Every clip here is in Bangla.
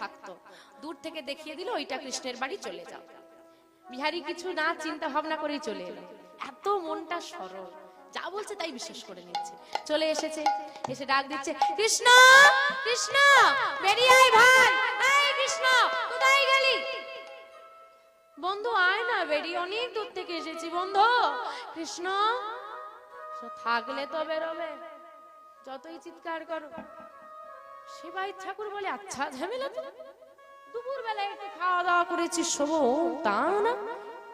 থাকতো। দূর থেকে দেখিয়ে দিল, ওইটা কৃষ্ণের বাড়ি চলে যাও। বিহারি কিছু না চিন্তা ভাবনা করেই চলে এলো। এত মনটা সরল। যা বলছে তাই বিশ্বাস করে নিচ্ছে। চলে এসেছে, এসে ডাক দিচ্ছে, কৃষ্ণ! কৃষ্ণ! বেরিয়ে আয় ভাই! এই কৃষ্ণ! কোথায় গেলি? বন্ধু, আয় না বেরিয়ে, অনেক দূর থেকে এসেছি, বন্ধু। কৃষ্ণ, থাকলে তো বেরোবে। যতই চিৎকার করো শিবাই ঠাকুর বলে আচ্ছা ঝামেলা তো। দুপুর বেলায় একটু খাওয়া দাওয়া করেছিস শোভো না।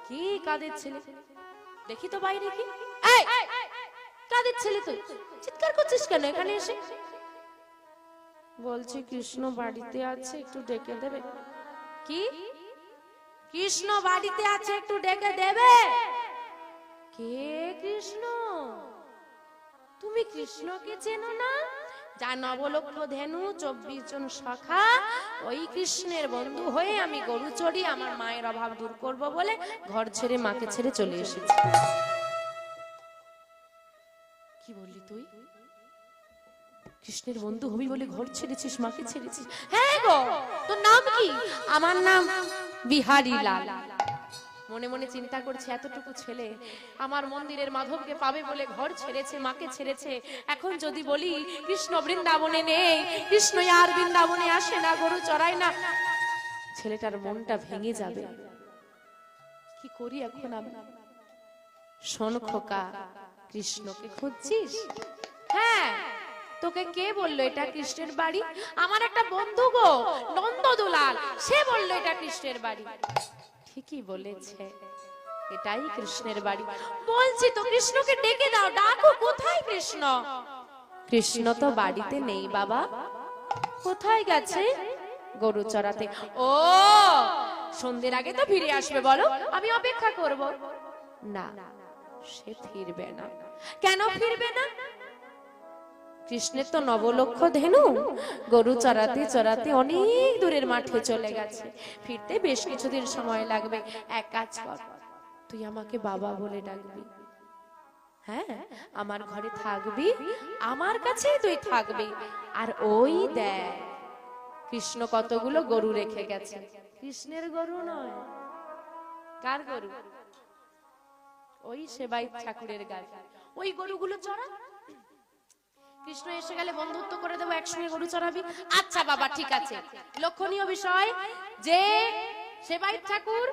কি কাদের ছেলে? দেখি তো বাইরে কি। কাদের ছেলে তুই? চিৎকার করছিস কেন এখানে এসে? বলছি, কৃষ্ণ বাড়িতে আছে, একটু ডেকে দেবে। কি? কৃষ্ণ বাড়িতে আছে, একটু ডেকে দেবে? কে কৃষ্ণ? তুমি কৃষ্ণকে চেনো না? যা নবলক্ষ ধেনু, চব্বিশ জন সখা ওই কৃষ্ণের বন্ধু হয়ে আমি গরু চড়ি, আমার মায়ের অভাব দূর করব বলে ঘর ছেড়ে মাকে ছেড়ে চলে এসেছি। কি বললি তুই? কৃষ্ণের বন্ধু হবি বলে ঘর ছেড়েছিস, মাকে ছেড়েছিস? হ্যাঁ গো, তোর নাম কি? আমার নাম বিহারি লাল মনে মনে চিন্তা করছে, এতটুকু ছেলে আমার মন্দিরের মাধবকে পাবে বলে ঘর ছেড়েছে, মাকে ছেড়েছে। এখন যদি বলি, কৃষ্ণ বৃন্দাবনে নেই, কৃষ্ণ আর বৃন্দাবনে আসে না, গরু চড়ায় না। ছেলেটার মনটা ভেঙে যাবে। কি করি এখন আমি? শোন খোকা, কৃষ্ণকে খুঁজছিস? হ্যাঁ তোকে কে বলল এটা কৃষ্ণের বাড়ি? আমার একটা বন্ধু গো, নন্দ দুলাল, সে বলল এটা কৃষ্ণের বাড়ি। ঠিকই বলেছে। এটাই কৃষ্ণের বাড়ি। বলছি। তো কৃষ্ণকে ডেকে দাও ডাকো কোথায় কৃষ্ণ? কৃষ্ণ তো বাড়িতে নেই বাবা। কোথায় গেছে? গরু চড়াতে। ও সন্ধ্যের আগে তো ফিরে আসবে বলো। আমি অপেক্ষা করব। না সে ফিরবে না। কেন ফিরবে না? কৃষ্ণের তো নবলক্ষ ধেনু। গরু চড়াতে চড়াতে অনেক দূরের মাঠে চলে গেছে। ফিরতে বেশ কিছুদিন সময় লাগবে। এক কাজ কর তুই আমাকে বাবা বলে ডাকবি। হ্যাঁ আমার ঘরে থাকবি আমার কাছেই তুই থাকবি। আর ওই দেখ কৃষ্ণ কতগুলো গরু রেখে গেছে। কৃষ্ণের গরু নয়। কার গরু? ওই সেবাই ঠাকুরের গায়ে ওই গরুগুলো চড়া। কৃষ্ণ এসে গেলে বন্ধুত্ব করে দেবো, একসঙ্গে গরু চড়াবি? আচ্ছা বাবা, ঠিক আছে। লক্ষণীয় বিষয় যে সেবাই ঠাকুর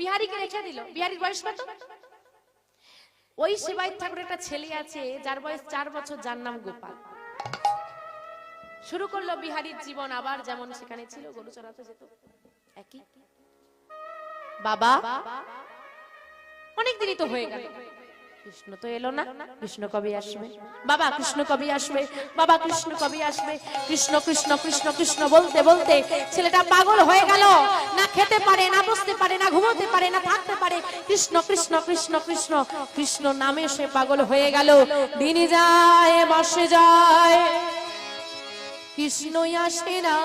বিহারীকে রেখে দিল। বিহারীর বয়স কত? ওই সেবাই ঠাকুরের একটা ছেলে আছে, যার বয়স চার বছর, যার নাম গোপাল। শুরু করল বিহারীর জীবন, আবার যেমন সেখানে ছিল, গরু চড়াতে যেত। একই। বাবা, অনেক দিনই তো হয়ে গেল। কৃষ্ণ তো এলো না, কৃষ্ণ কবে আসবে? বাবা, কৃষ্ণ কবে আসবে? বাবা, কৃষ্ণ কবে আসবে? কৃষ্ণ কৃষ্ণ কৃষ্ণ কৃষ্ণ বলতে বলতে ছেলেটা পাগল হয়ে গেল। না খেতে পারে, না বসতে পারে, না ঘুমোতে পারে, না থাকতে পারে। কৃষ্ণ কৃষ্ণ কৃষ্ণ কৃষ্ণ কৃষ্ণ নামে সে পাগল হয়ে গেল। দিনে যায় বসে যায়, কৃষ্ণই আসে না।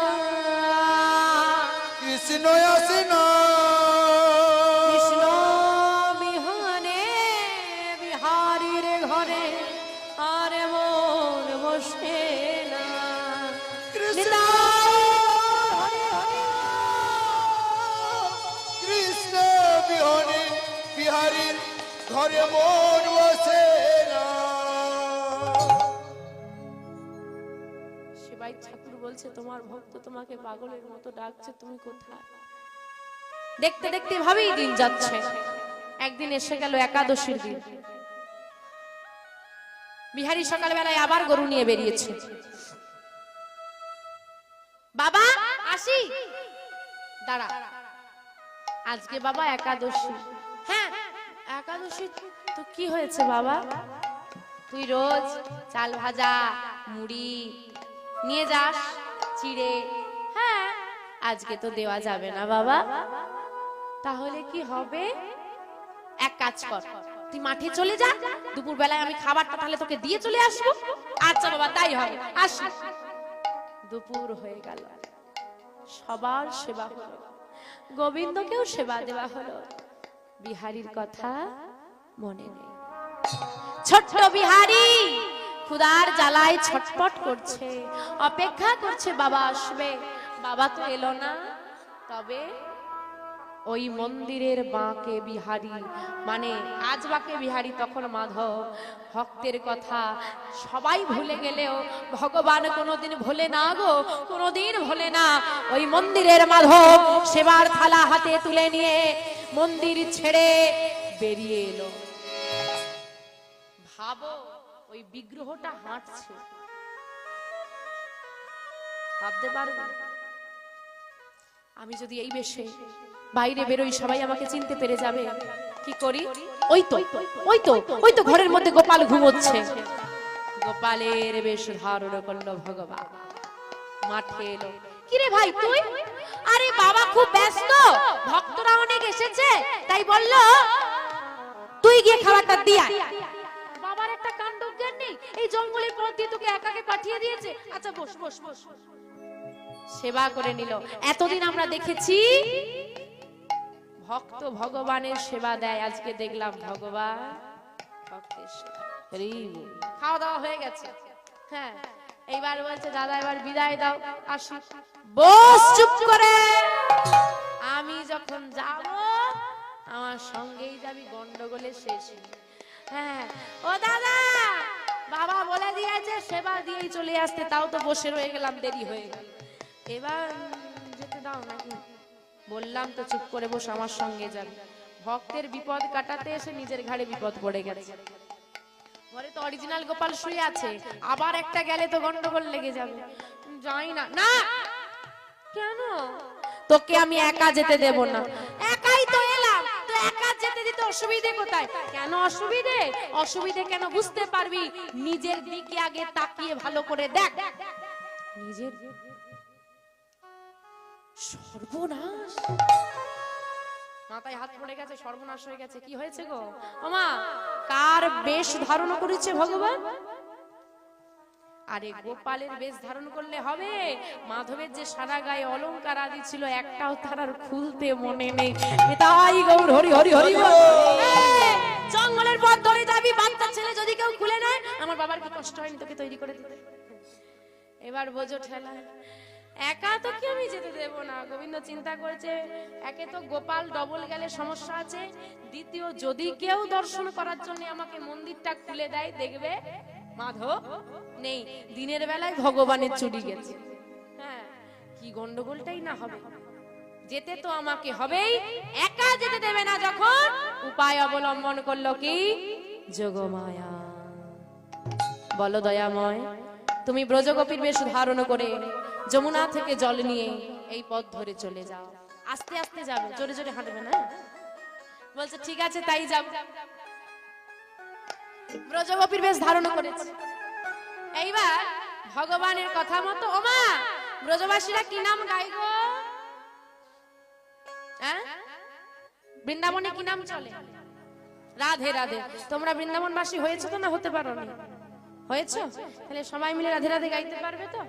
কৃষ্ণ আসে না। দেখতে দেখতে ভাবেই দিন যাচ্ছে। একদিন এসে গেল একাদশীর দিন। বিহারি সকালবেলায় আবার গরু নিয়ে বেরিয়েছে। বাবা, আসি? দাঁড়া, আজকে বাবা একাদশী। কি হয়েছে বাবা? তুই রোজ চাল ভাজা, মুড়ি নিয়ে যাস চিড়ে। হ্যাঁ আজকে তো দেওয়া যাবে না বাবা। তাহলে কি হবে? এক কাজ কর, তুই মাঠে চলে যা। দুপুর বেলায় আমি খাবারটা তাহলে তোকে দিয়ে চলে আসব। আচ্ছা বাবা, তাই হবে। আসি। দুপুর হয়ে গেল। সবার সেবা হলো। গোবিন্দকেও সেবা দেওয়া হলো। বিহারীর কথা মনে নেই। ছোট্ট বিহারি ক্ষুদার জ্বালায় ছটপট করছে। অপেক্ষা করছে বাবা আসবে। বাবা তো এলো না। তবে ওই মন্দিরের বাঁকে বিহারি মানে আজ বাঁকে বিহারি, তখন মাধব, ভক্তের কথা সবাই ভুলে গেলেও ভগবান কোনোদিন ভোলে না গো, কোনোদিন ভোলে না। ওই মন্দিরের মাধব সেবার থালা হাতে তুলে নিয়ে মন্দির ছেড়ে বেরিয়ে এলো। ওই বিগ্রহটা হাঁটছে। ভাবতে পারবে? আমি যদি এই বেশে বাইরে বেরোই, সবাই আমাকে চিনতে পেরে যাবে। কি করি? ওই তো ওই তো ওই তো ঘরের মধ্যে গোপাল ঘুমোচ্ছে। গোপালের বেশ ধারণ করল ভগবান। মাঠে এলো। কিরে ভাই, তুই? আরে বাবা, খুব ব্যস্ত। ভক্তরা অনেক এসেছে, তাই বলল, তুই গিয়ে খাবারটা দিয়ে। জঙ্গলের পথ দিয়ে তোকে একাকে পাঠিয়ে দিয়েছে। আচ্ছা বস বস বস। সেবা করে নিল। এতদিন আমরা দেখেছি ভক্ত ভগবানের সেবা দেয়। আজকে দেখলাম ভগবান খাওয়া দাওয়া হয়ে গেছে। হ্যাঁ এইবার বলছে, দাদা, এবার বিদায় দাও, আসি। বস, চুপ করে। আমি যখন যাব, আমার সঙ্গেই যাবি গন্ডগোলের শেষ হ্যাঁ ও দাদা! বাবা বলে দিয়েছে, সেবা দিয়েই চলে আসতে, তাও তো বসে রয়ে গেলাম, দেরি হয়ে এবার যেতে দাও নাকি বললাম, তো চুপ করে বসে, আমার সঙ্গে যাবে। ভক্তের বিপদ কাটাতে এসে নিজের ঘাড়ে বিপদ পড়ে গেছে। ঘরে তো অরিজিনাল গোপাল শুয়ে আছে, আবার একটা গেলে তো গন্ডগোল লেগে যাবে। যাই না। না! কেন? তোকে আমি একা যেতে দেব না। একাই তো এলাম। একা যেতে দিতে অসুবিধে কোথায়? কেন অসুবিধে? অসুবিধে কেন বুঝতে পারবি? নিজের দিকে আগে তাকিয়ে ভালো করে দেখ। নিজের সর্বনাশ। মাথায় হাত পড়ে গেছে, সর্বনাশ হয়ে গেছে। কি হয়েছে গো? কার বেশ ধারণ করেছে ভগবান? আরে গোপালের বেশ ধারণ করলে হবে। মাধবের যে সারা গায়ে অলংকার আদি ছিল একটাও তার আর খুলতে মনে নেই। তাই গৌর হরি হরি হরি জঙ্গলের পথ ধরে যাবি বাচ্চা ছেলে যদি কেউ খুলে নেয় আমার বাবার কি কষ্ট হয়নি তোকে তৈরি করে দিতে। এবার বোঝো ঠেলা একা তো কি আমি যেতে দেব না? গোবিন্দ চিন্তা করেছে একে তো গোপাল ডবল গেলে সমস্যা আছে। দ্বিতীয় যদি কেউ দর্শন করার জন্য আমাকে মন্দিরটা খুলে দেয় দেখবে মাধব নেই। দিনের বেলায় ভগবানের চুরি গেছে। হ্যাঁ কি গন্ডগোলটাই না হবে। যেতে তো আমাকে হবেই, একা যেতে দেবে না যখন। উপায় অবলম্বন করল কি? যোগমায়া। বলো দয়াময়, তুমি ব্রজগোপীর বেশ ধারণ করে যমুনা থেকে জল নিয়ে এই পথ ধরে চলে যাও। আস্তে আস্তে যাবে। জোরে জোরে হাঁটবে না? বলছে, ঠিক আছে, তাই যাব। ব্রজগোপীর বেশ ধারণ করেছে। এইবার ভগবানের কথা মতো, ওমা, ব্রজবাসীরা কি নাম গাই গো? হ্যাঁ? বৃন্দাবনে কি নাম চলে? রাধে রাধে। তোমরা বৃন্দাবনবাসী হয়েছে তো না হতে পারো না হয়েছে? তাহলে সবাই মিলে রাধে রাধে গাইতে পারবে তো?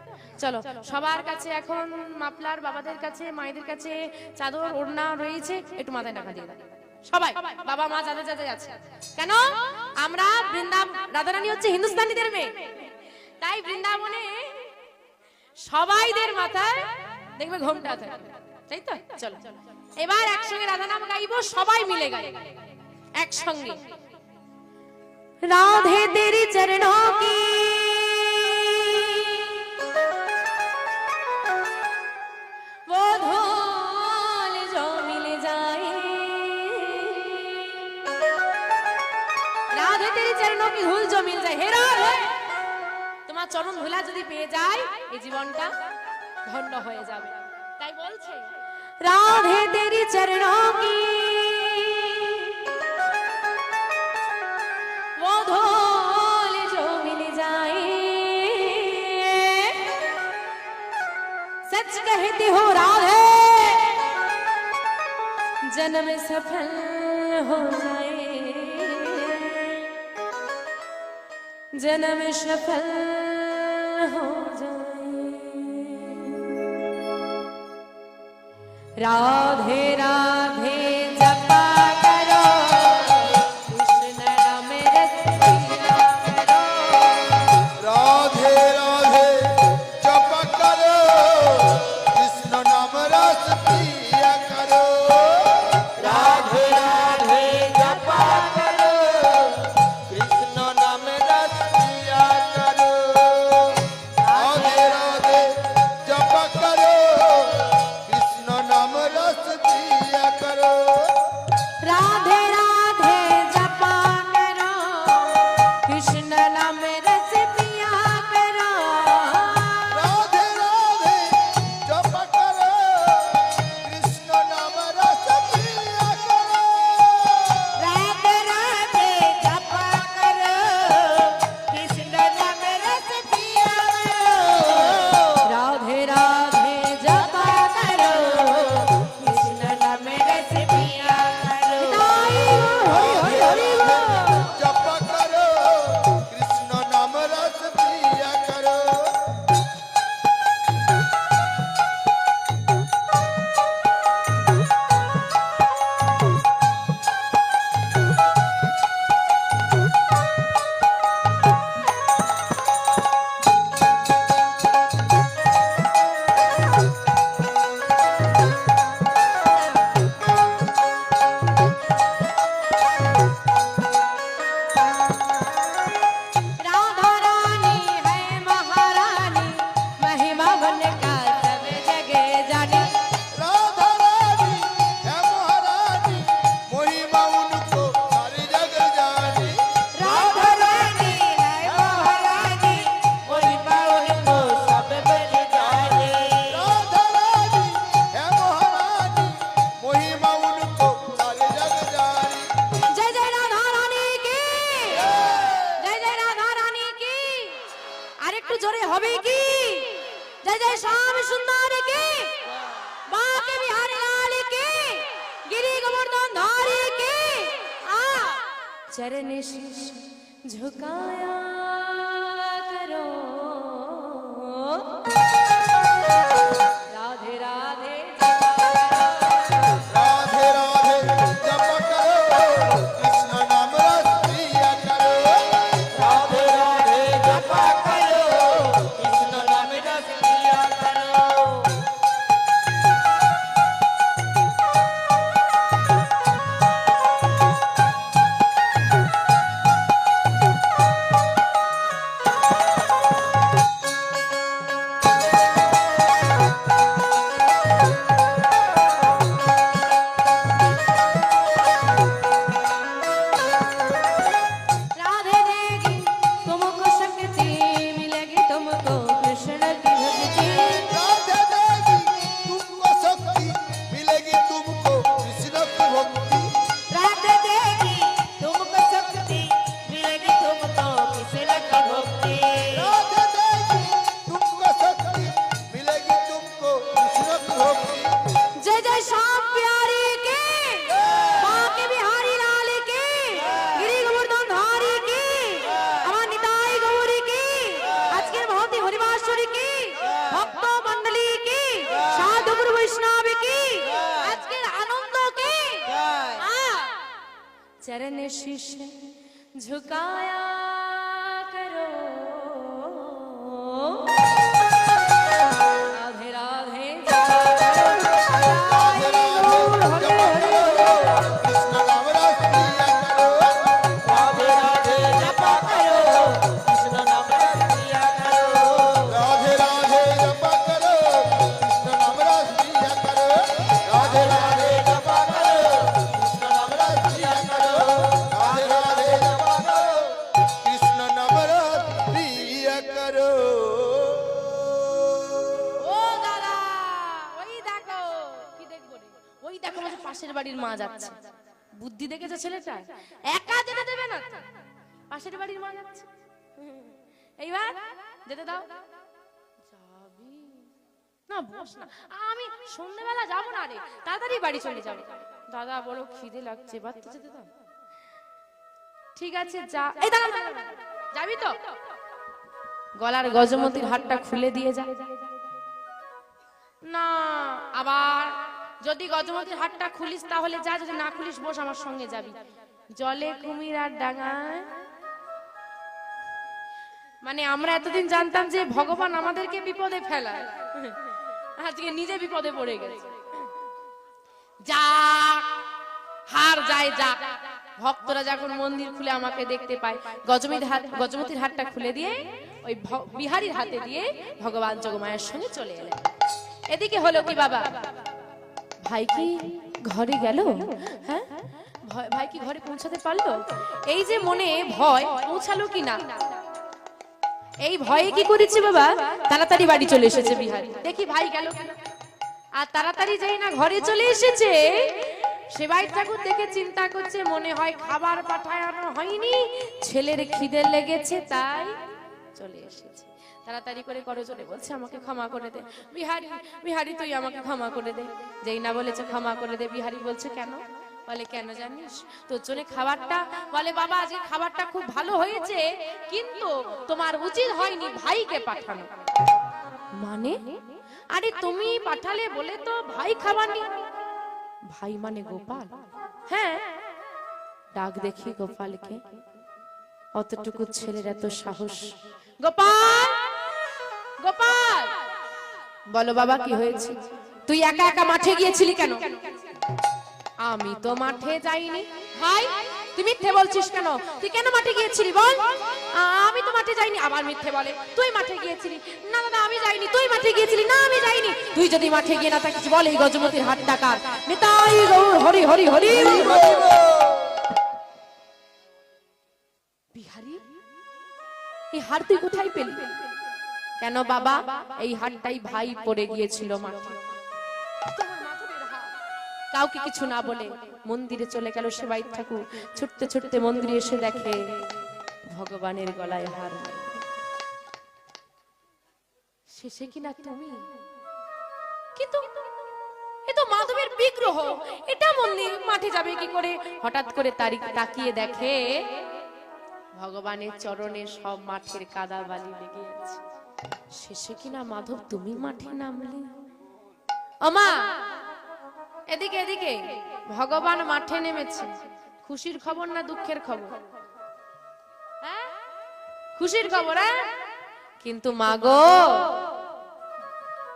চলো, সবার কাছে এখন মাপলার বাবাদের কাছে, মায়েদের কাছে চাদর, ওড়না রয়েছে, একটু মাথায় টাকা দিয়ে দাও। সবাই বাবা মা যাদের যাদের আছে কেন আমরা রাধারানী হচ্ছে হিন্দুস্তানিদের মেয়ে তাই বৃন্দাবনে সবাইদের মাথায় দেখবে ঘোমটা তাই তো চলো এবার একসঙ্গে রাধা নাম গাইবো সবাই মিলে গাই একসঙ্গে রাধে তেরি চরণ তেরি চরণों की ধুল जो मिल जाए হে রাধে তোমার চরণ ধুলা যদি পেয়ে যায় এই জীবনটা ধন্য হয়ে যাবে তাই বলছে রাধে তেরি চরণों की वो धूल जो मिल जाए सच कहती हो राधे जन्म सफल हो जाए जन्म सफल हो जाए। राधे शीश झुकाया পাশের বাড়ির মা যাচ্ছে। এইবার যেতে দাও। না, বস না। আমি সন্ধ্যেবেলা যাব না রে, তাড়াতাড়ি বাড়ি চলে যাব। দাদা বড় খিদে লাগছে যেতে দাও। ঠিক আছে, যা। এই দাঁড়া। যাবি তো? গলার গজমতির হাতটা খুলে দিয়ে যা। না, আবার যদি গজমতির হাতটা খুলিস, তাহলে যা, যদি না খুলিস, বস আমার সঙ্গে যাবি। জলে কুমির আর ডাঙায় মানে আমরা এতদিন জানতাম যে ভগবান আমাদেরকে বিপদে ফেলায়। আজকে নিজে বিপদে পড়ে গেছে। যা, হার যায় যা। ভক্তরা যখন মন্দির খুলে আমাকে দেখতে পায় গজমতির হাত গজমতির হাতটা খুলে দিয়ে, ওই বিহারীর হাতে দিয়ে ভগবান জগমায়ের সঙ্গে চলে এলেন। এদিকে হলো কি বাবা? ভাই কি ঘরে গেল? হ্যাঁ? ভাই কি ঘরে পৌঁছাতে পারল? এই যে মনে ভয় পৌঁছালো কি না এই ভয়ে কি করেছে বাবা? তাড়াতাড়ি বাড়ি চলে এসেছে বিহারি। দেখি ভাই গেল আর তাড়াতাড়ি যাই না ঘরে চলে এসেছে, সেবাই ঠাকুর দেখে চিন্তা করছে, মনে হয় খাবার পাঠানো হয়নি। ছেলের খিদে লেগেছে, তাই চলে এসেছে। তাড়াতাড়ি করে করো চলে বলছে, আমাকে ক্ষমা করে দে। বিহারি বিহারি তুই আমাকে ক্ষমা করে দে। যেই না বলেছে ক্ষমা করে দে, বিহারি বলছে, কেন? বলে, কেন জানিস? তোর জন্য খাবারটা বলে, বাবা, আজকে খাবারটা খুব ভালো হয়েছে, কিন্তু তোমার উচিত হয়নি ভাইকে পাঠানো। মানে? আরে, তুমি পাঠালে বলে তো ভাই খাবার নি ভাই মানে গোপাল? হ্যাঁ? ডাক দেখি গোপালকে। অতটুকু ছেলের এত সাহস। গোপাল! গোপাল! বলো, বাবা, কি হয়েছে? তুই একা একা মাঠে গিয়েছিলি কেন? আমি তো মাঠে যাইনি। ভাই, তুই মিথ্যে বলছিস কেন? তুই কেন মাঠে গিয়েছিলি বল? আমি তো মাঠে যাইনি। আবার মিথ্যে বলে, তুই মাঠে গিয়েছিলি? না দাদা আমি যাইনি। তুই মাঠে গিয়েছিলি? না, আমি যাইনি। তুই যদি মাঠে গিয়ে না থাকিস বল, এই গজমতির হাট টাকার নিতাই গৌর হরি হরি হরি। বিহারি, এই হার তুই কোথায় পেলি? কেন বাবা, এই হারটাই ভাই পড়ে গিয়েছিল মাঠে। কাউকে কিছু না বলে মন্দিরে চলে গেল সেবাই ঠাকুর। ছুটতে ছুটতে মন্দিরে এসে দেখে ভগবানের গলায় হার শেষে কিনা তুমি? কিন্তু মাধবের বিগ্রহ। এটা মন্দির মাঠে যাবে কি করে? হঠাৎ করে তাকিয়ে দেখে ভগবানের চরণে সব মাঠের কাদা বালি লেগে আছে। শেষে কিনা মাধব তুমি মাঠে নামলে? আমা এদিকে এদিকে। ভগবান মাঠে নেমেছে। খুশির খবর না দুঃখের খবর? হ্যাঁ? খুশির খবর হ্যাঁ? কিন্তু মাগো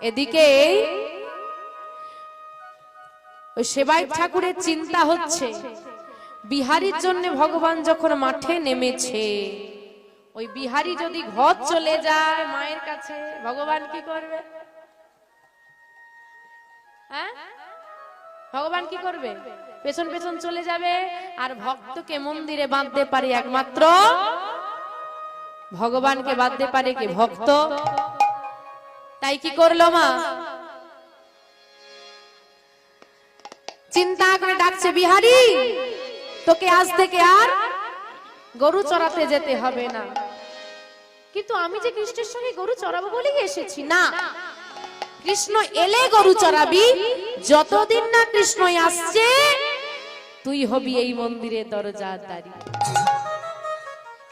এদিকে ওই সেবাই ঠাকুরের চিন্তা হচ্ছে। বিহারীর জন্য ভগবান যখন মাঠে নেমেছে, ওই বিহারি যদি ঘর চলে যায় মায়ের কাছে, ভগবান কি করবে? হ্যাঁ? ভগবান কি করবে? পেছন পেছন চলে যাবে। আর ভক্তকে মন্দিরে বাঁধতে পারে একমাত্র ভগবানকে বাঁধতে পারে কি ভক্ত? তাই কি করল মা? চিন্তা করে ডাকছে, বিহারি, তোকে আজ থেকে আর গরু চড়াতে যেতে হবে না। কিন্তু আমি যে কৃষ্ণের সঙ্গে গরু চড়াবো বলেই এসেছি। না কৃষ্ণ এলে গরু চড়াবি, যতদিন না কৃষ্ণ আসছে, তুই হবি এই মন্দিরে দরজার দাঁড়ি।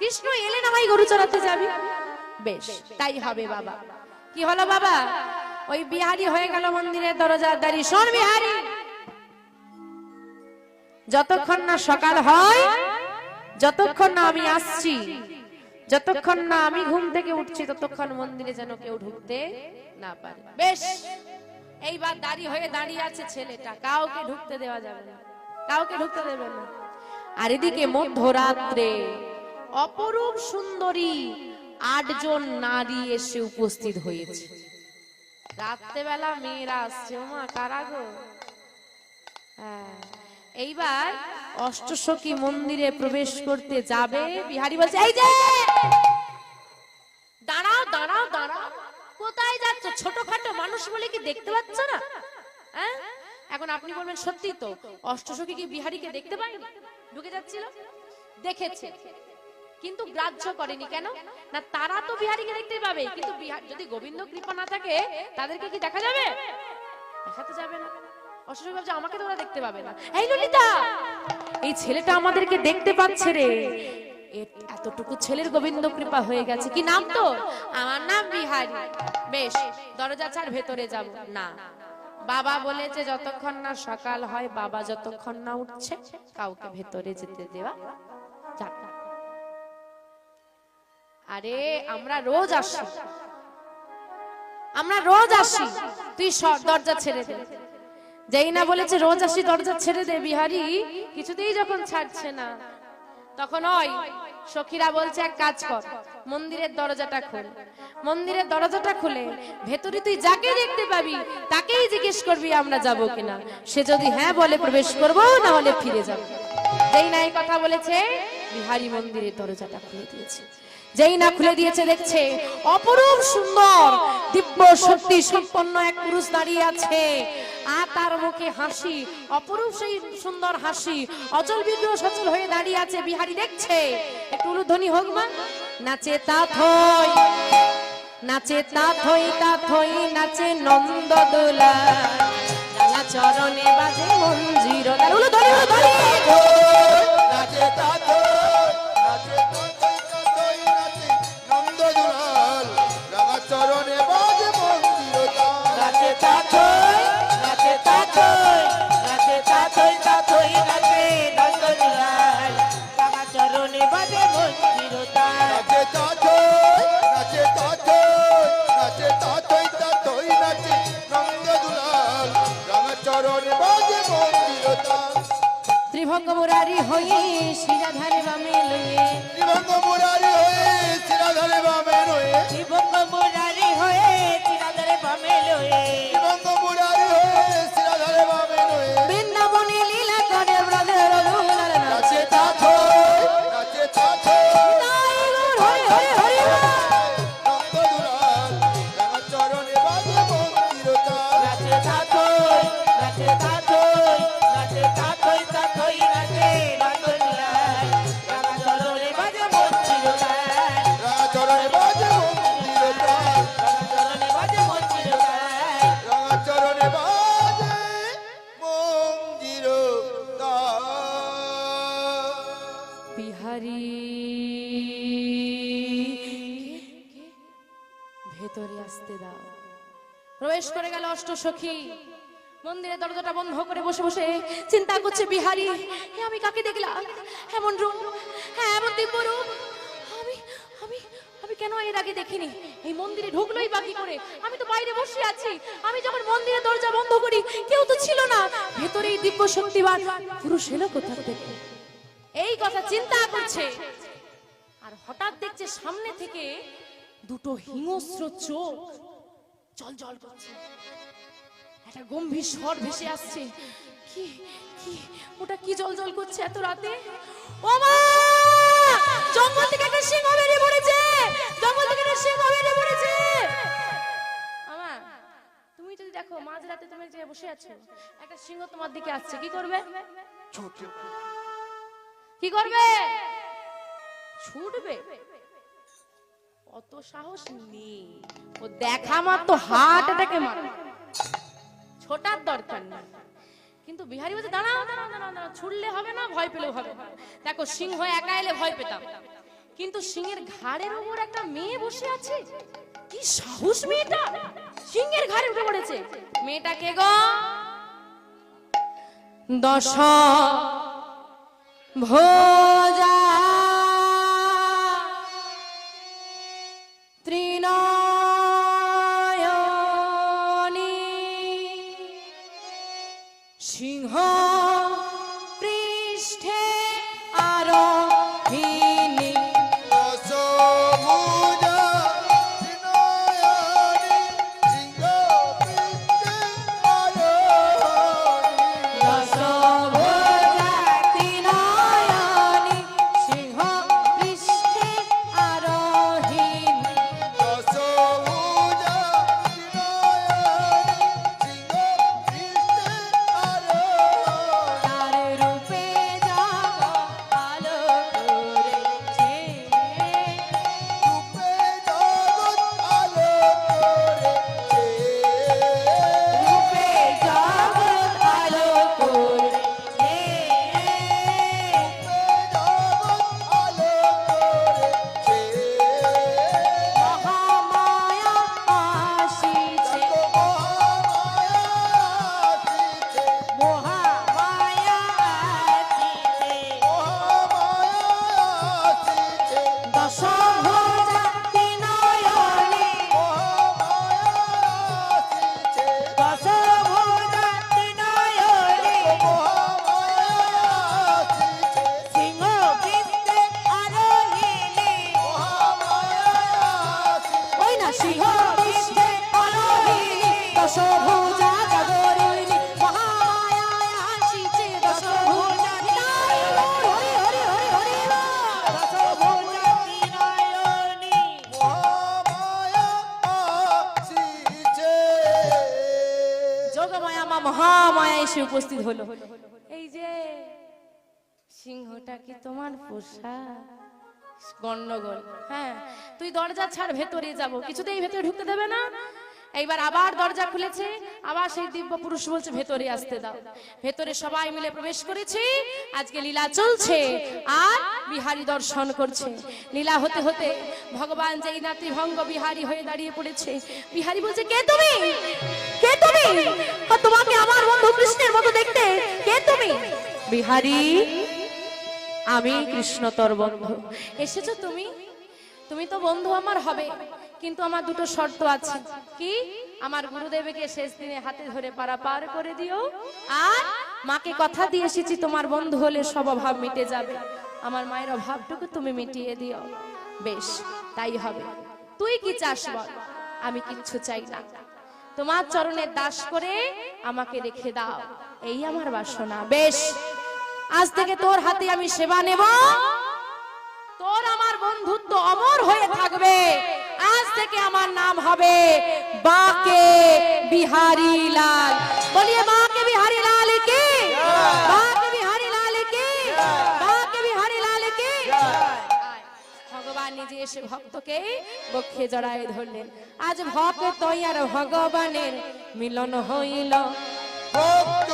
কৃষ্ণ এলে না ভাই গরু চড়াতে যাবি? বেশ, তাই হবে বাবা। কি হলো বাবা? ওই বিহারি হয়ে গেল মন্দিরের দরজার দাঁড়ি। শোন বিহারি, যতক্ষণ না সকাল হয়, যতক্ষণ না আমি আসছি যতক্ষণ না আমি ঘুম থেকে উঠছি ততক্ষণ মন্দিরে যেন কেউ ঢুকতে না পারে। বেশ এইবার দাঁড়ি হয়ে দাঁড়িয়ে আছে ছেলেটা কাউকে ঢুকতে দেওয়া যাবে না। কাউকে ঢুকতে দেবে না। আর এদিকে মধ্যরাত্রে অপরূপ সুন্দরী আটজন নারী এসে উপস্থিত হয়েছে। রাত্রেবেলা মেয়েরা আসছে মা কারা গো? হ্যাঁ। এইবার অষ্টসখী মন্দিরে প্রবেশ করতে যাবে বিহারি বলছে, এই যে! দাঁড়াও দাঁড়াও দাঁড়াও। কোথায় যাচ্ছ? ছোটখাটো মানুষ বলে কি দেখতে পাচ্ছ না? হ্যাঁ? এখন আপনি বলবেন, সত্যি তো, অষ্টসখী কি বিহারীকে দেখতে পায়নি ঢুকে যাচ্ছিল। দেখেছে। কিন্তু গ্রাহ্য করেনি কেন? না, তারা তো বিহারিকে দেখতে পাবে। কিন্তু যদি গোবিন্দ কৃপা না থাকে, তাদেরকে কি দেখা যাবে? দেখা তো যাবে না। ভাবছে, আমাকে তো ওরা দেখতে পাবে না। এই ললিতা, এই ছেলেটা আমাদেরকে দেখতে পাচ্ছে রে। এতটুকু ছেলের গোবিন্দ কৃপা হয়ে গেছে। কি নাম তো আমার নাম বিহারি। বেশ, দরজা ছাড়, ভেতরে যাব। না, বাবা বলেছে, যতক্ষণ না সকাল হয়, বাবা যতক্ষণ না উঠছে, কাউকে ভেতরে যেতে দেওয়া আরে, আমরা রোজ আসি। আমরা রোজ আসি। তুই দরজা ছেড়ে দে। যেই না বলেছে রোজ আসি দরজা ছেড়ে দে বিহারি কিছুতেই যখন ছাড়ছে না। তখন ওই সখীরা বলছে এক কাজ কর মন্দিরের দরজাটা খোল। মন্দিরের দরজাটা খুলে। ভেতরে তুই যাকে দেখতে পাবি তাকেই জিজ্ঞেস করবি আমরা যাব কিনা। সে যদি হ্যাঁ বলে প্রবেশ করব না হলে ফিরে যাব। যেই না এই কথা বলেছে বিহারি মন্দিরের দরজাটা খুলে দিয়েছে। যেই না খুলে দিয়েছে দেখছে অপরূপ সুন্দর দিব্য শক্তি সম্পন্ন এক পুরুষ দাঁড়িয়ে আছে। আর তার মুখে হাসি, অপরূপ সেই সুন্দর হাসি, অচল বিগ্রহ সচল হয়ে দাঁড়িয়ে আছে, বিহারি দেখছে। একটু উলুধ্বনি হোক মা। নাচে তা থই নাচে তা থই তা থই নাচে নন্দ দোলা। চরণে বাজে মঞ্জির উলুধ্বনি উলুধ্বনি। নাচে তাতো মুরারি হয়ে শিরাধারে বামে লয়ে ত্রিভঙ্গ মুরারি হয়ে শিরাধারে বামে রয়ে। বিভঙ্গ মুরারি হয়ে চিরাদরে বামে লয়ে সখী। মন্দিরের দরজাটা বন্ধ করে বসে বসে চিন্তা করছে বিহারি। আমি কাকে দেখলাম? এমন রূপ? হ্যাঁ এমন দিব্য রূপ? আমি আমি আমি কেন এর আগে দেখিনি? এই মন্দিরে ঢুকলোই বাকি করে? আমি তো বাইরে বসে আছি। আমি যখন মন্দিরের দরজা বন্ধ করি, কেউ তো ছিল না। ভেতরে দিব্য শক্তিবান পুরুষ এলো কোথা থেকে? এই কথা চিন্তা করছে। আর হঠাৎ দেখছে সামনে থেকে দুটো হিংস্র চোখ জল জল করছে। একটা গম্ভীর স্বর ভেসে আসছে। কি কি ওটা কি জল জল করছে এত রাতে? ও মা! জঙ্গল থেকে একটা সিংহ বেরিয়ে পড়েছে। জঙ্গল থেকে একটা সিংহ বেরিয়ে পড়েছে। আমা তুমি যদি দেখো মাঝ রাতে তুমি যে বসে আছো একটা সিংহ তোমার দিকে আসছে। কি করবে? কি করবে? ছুটবে? অত সাহস নেই। ও দেখা মাত্র হার্ট অ্যাটাকে মারে ছোটার দরকার নেই। কিন্তু বিহারি বলছে, দাঁড়াও দাঁড়াও দাঁড়াও ছুটলে হবে না, ভয় পেলেও হবে না। দেখো, সিংহ একা এলে ভয় পেতাম। কিন্তু সিংহের ঘাড়ের উপর একটা মেয়ে বসে আছে। কি সাহস মেয়েটা! সিংহের ঘাড়ে উঠে পড়েছে। মেয়েটা কে গো? দশ ভোজা সিংহটা কি তোমার পোষা গন্ডগোল। হ্যাঁ তুই দরজা ছাড় ভেতরে যাব। কিছুতেই ভেতরে ঢুকতে দেবে না। এইবার আবার দরজা খুলেছে আবার সেই দিব্য পুরুষ বলছে ভেতরে আসতে দাও। ভেতরে সবাই মিলে প্রবেশ করেছি। আজকে লীলা চলছে আর বিহারি দর্শন করছে। লীলা হতে হতে ভগবান যেই নাতিভঙ্গ বিহারি হয়ে দাঁড়িয়ে পড়েছে। বিহারি বলছে কে তুমি? কে তুমি? তোমাকে আমার বন্ধু কৃষ্ণের মতো দেখতে। কে তুমি? বিহারি? আমি কৃষ্ণ তোর বন্ধু। এসেছ তুমি? তুমি তো বন্ধু আমার হবে, কিন্তু আমার দুটো শর্ত আছে। কি? আমার গুরুদেবকে শেষ দিনে হাতে ধরে পারা পার করে দিও। আর মাকে কথা দিয়ে এসেছি, তোমার বন্ধু হলে সব অভাব মিটে যাবে। আমার মায়ের অভাবটুকু তুমি মিটিয়ে দিও। বেশ, তাই হবে। তুই কি চাস বল? আমি কিচ্ছু চাই না। তোমার চরণের দাস করে আমাকে রেখে দাও। এই আমার বাসনা। বেশ আজ থেকে তোর হাতে আমি সেবা নেব। তোর আমার বন্ধুত্ব অমর হয়ে থাকবে। আজ থেকে আমার নাম হবে বাকে বিহারি লাল। বলিয়ে বাকে বিহারি লাল কি বাকে বিহারি লাল কি বাকে বিহারি লাল কি ভগবান নিজে এসে ভক্তকে বক্ষে জড়ায় ধরলেন। আজ ভক্ত আর ভগবানের মিলন হইল। ভক্ত